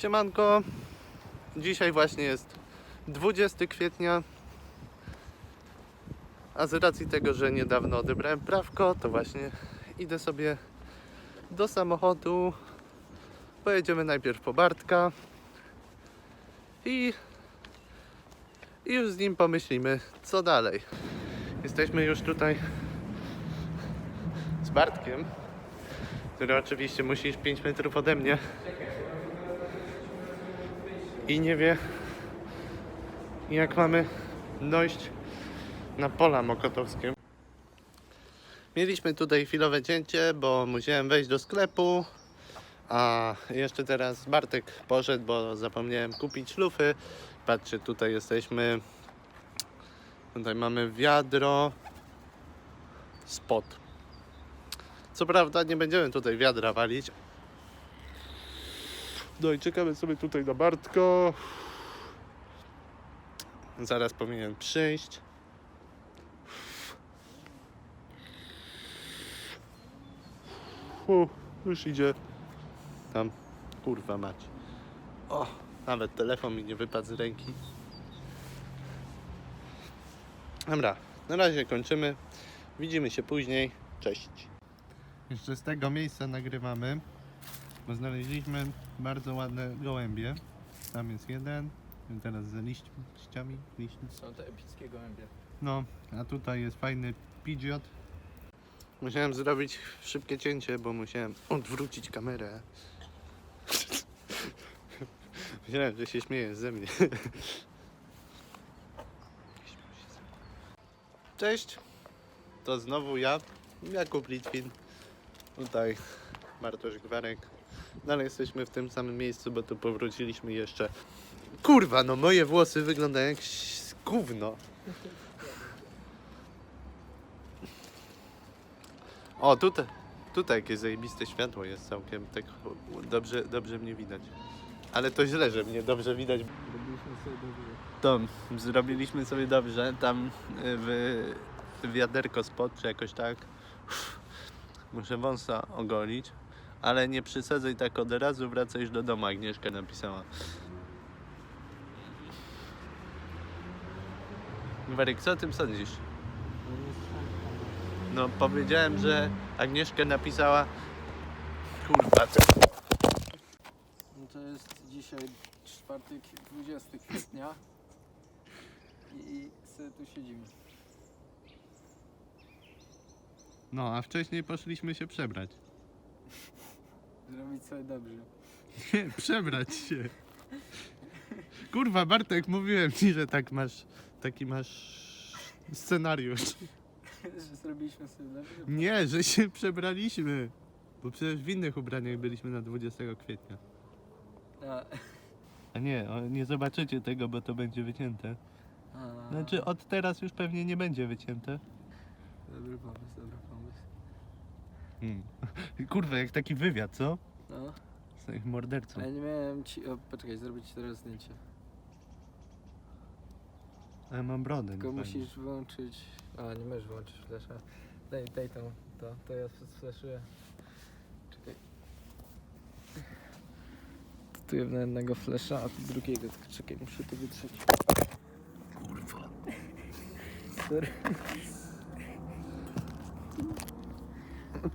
Siemanko. Dzisiaj właśnie jest 20 kwietnia. A z racji tego, że niedawno odebrałem prawko, to właśnie idę sobie do samochodu. Pojedziemy najpierw po Bartka i, i już z nim pomyślimy, co dalej. Jesteśmy już tutaj z Bartkiem, który oczywiście musi iść 5 metrów ode mnie i nie wie jak mamy dojść na pola mokotowskie. Mieliśmy tutaj chwilowe cięcie, bo musiałem wejść do sklepu, a jeszcze teraz Bartek poszedł, bo zapomniałem kupić szlufy. Patrzcie, tutaj jesteśmy. Tutaj mamy wiadro, spot. Co prawda nie będziemy tutaj wiadra walić. No i czekamy sobie tutaj na Bartka. Zaraz powinien przyjść. Już idzie. Tam, kurwa mać. O, nawet telefon mi nie wypadł z ręki. Dobra, na razie kończymy. Widzimy się później. Cześć. Jeszcze z tego miejsca nagrywamy, bo znaleźliśmy bardzo ładne gołębie. Tam jest jeden, teraz z liśćmi, liśćmi. Są te epickie gołębie. No, a tutaj jest fajny pidgeot. Musiałem zrobić szybkie cięcie, bo musiałem odwrócić kamerę. Myślałem, że się śmiejesz ze mnie. Cześć, to znowu ja, Jakub Litwin. Tutaj Bartosz Gwarek. Dalej jesteśmy w tym samym miejscu, bo tu powróciliśmy jeszcze. Kurwa, no moje włosy wyglądają jak gówno. O, tutaj, tutaj jakieś zajebiste światło jest całkiem, tak dobrze, dobrze mnie widać. Ale to źle, że mnie dobrze widać. Robiliśmy sobie dobrze. To zrobiliśmy sobie dobrze, tam y, w wiaderko spod, czy jakoś tak. Muszę wąsa ogolić, ale nie przesadzaj tak od razu, wracaj już do domu, Agnieszka napisała. Werek, co o tym sądzisz? No powiedziałem, że Agnieszka napisała Kurwa, to... No to jest dzisiaj czwartek, 20 kwietnia i sobie tu siedzimy. No, a wcześniej poszliśmy się przebrać. Zrobić sobie dobrze. Nie, przebrać się. Kurwa, Bartek, mówiłem ci, że tak masz, taki masz scenariusz. Że zrobiliśmy sobie dobrze? Nie, że się przebraliśmy. Bo przecież w innych ubraniach byliśmy na 20 kwietnia. A, A nie, o, nie zobaczycie tego, bo to będzie wycięte. a, Znaczy od teraz już pewnie nie będzie wycięte. Dobry pomysł, dobry pomysł. Hmm. Kurwa, jak taki wywiad, co? No, tych morderców. ale nie miałem ci... O, poczekaj, zrobić ci teraz zdjęcie. A ja mam brodę. Tylko nie fajnie. musisz wyłączyć... A, nie możesz wyłączyć flasha. Daj, daj tą, to, to ja flashuję. Czekaj. Tu na jednego flasha, a tu drugiego. Tylko czekaj, muszę to wytrzeć. Kurwa. Sorry.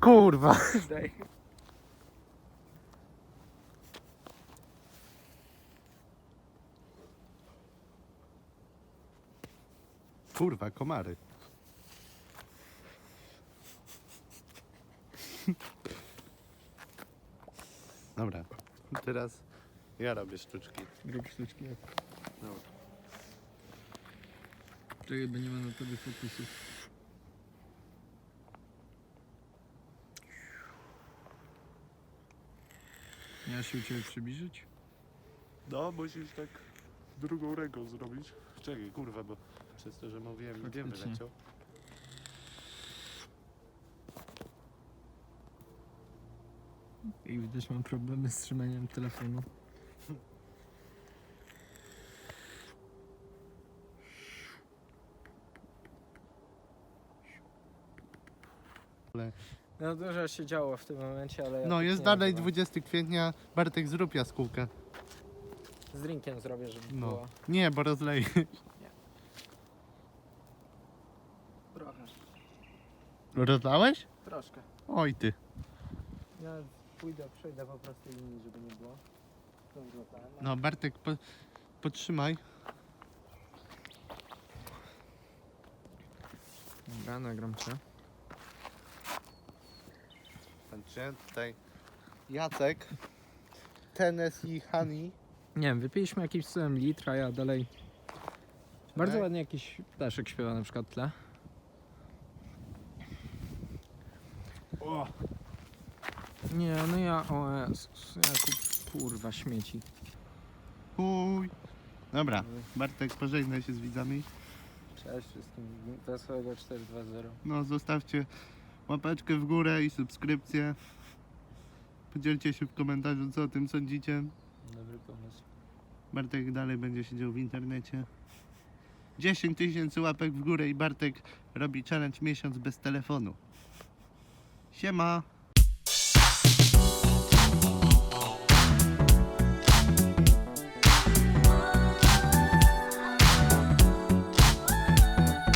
Kurwa. Daj. Kurwa, komary. Dobra, teraz ja robię sztuczki. Rób sztuczki. Dobra. Czekaj, bo nie ma na tobie fokusu. Ja się u Ciebie przybliżyć? No, musisz tak drugą ręką zrobić. Czekaj, kurwa, bo przez to, że mówiłem, Faktycznie. wyleciał. I widać mam problemy z trzymaniem telefonu. Ale- No dużo się działo w tym momencie, ale ja No, tak jest nie dalej nagrywam. 20 kwietnia. Bartek, zrób jaskółkę. Z drinkiem zrobię, żeby No. było Nie, bo rozleję. trochę. Rozlałeś? Troszkę. Oj ty. Ja pójdę, przejdę po prostu linii, żeby nie było. Dobrze, tak. No Bartek, po, potrzymaj. Dobra, nagram cię. Patrzcie, tutaj Jacek, Tennessee Honey. Nie wiem, wypiliśmy jakiś cudem litr, a ja dalej... Bardzo Tak? ładnie jakiś ptaszek śpiewa na przykład tle. O, Nie, no ja... O Jezus, Jakub, kurwa, śmieci. chuj. Dobra, Bartek, pożegnaj się z widzami. Cześć wszystkim, wesołego 420. No, zostawcie łapeczkę w górę i subskrypcję. Podzielcie się w komentarzu, co o tym sądzicie. Dobry pomysł. Bartek dalej będzie siedział w internecie. 10 tysięcy łapek w górę i Bartek robi challenge miesiąc bez telefonu. Siema!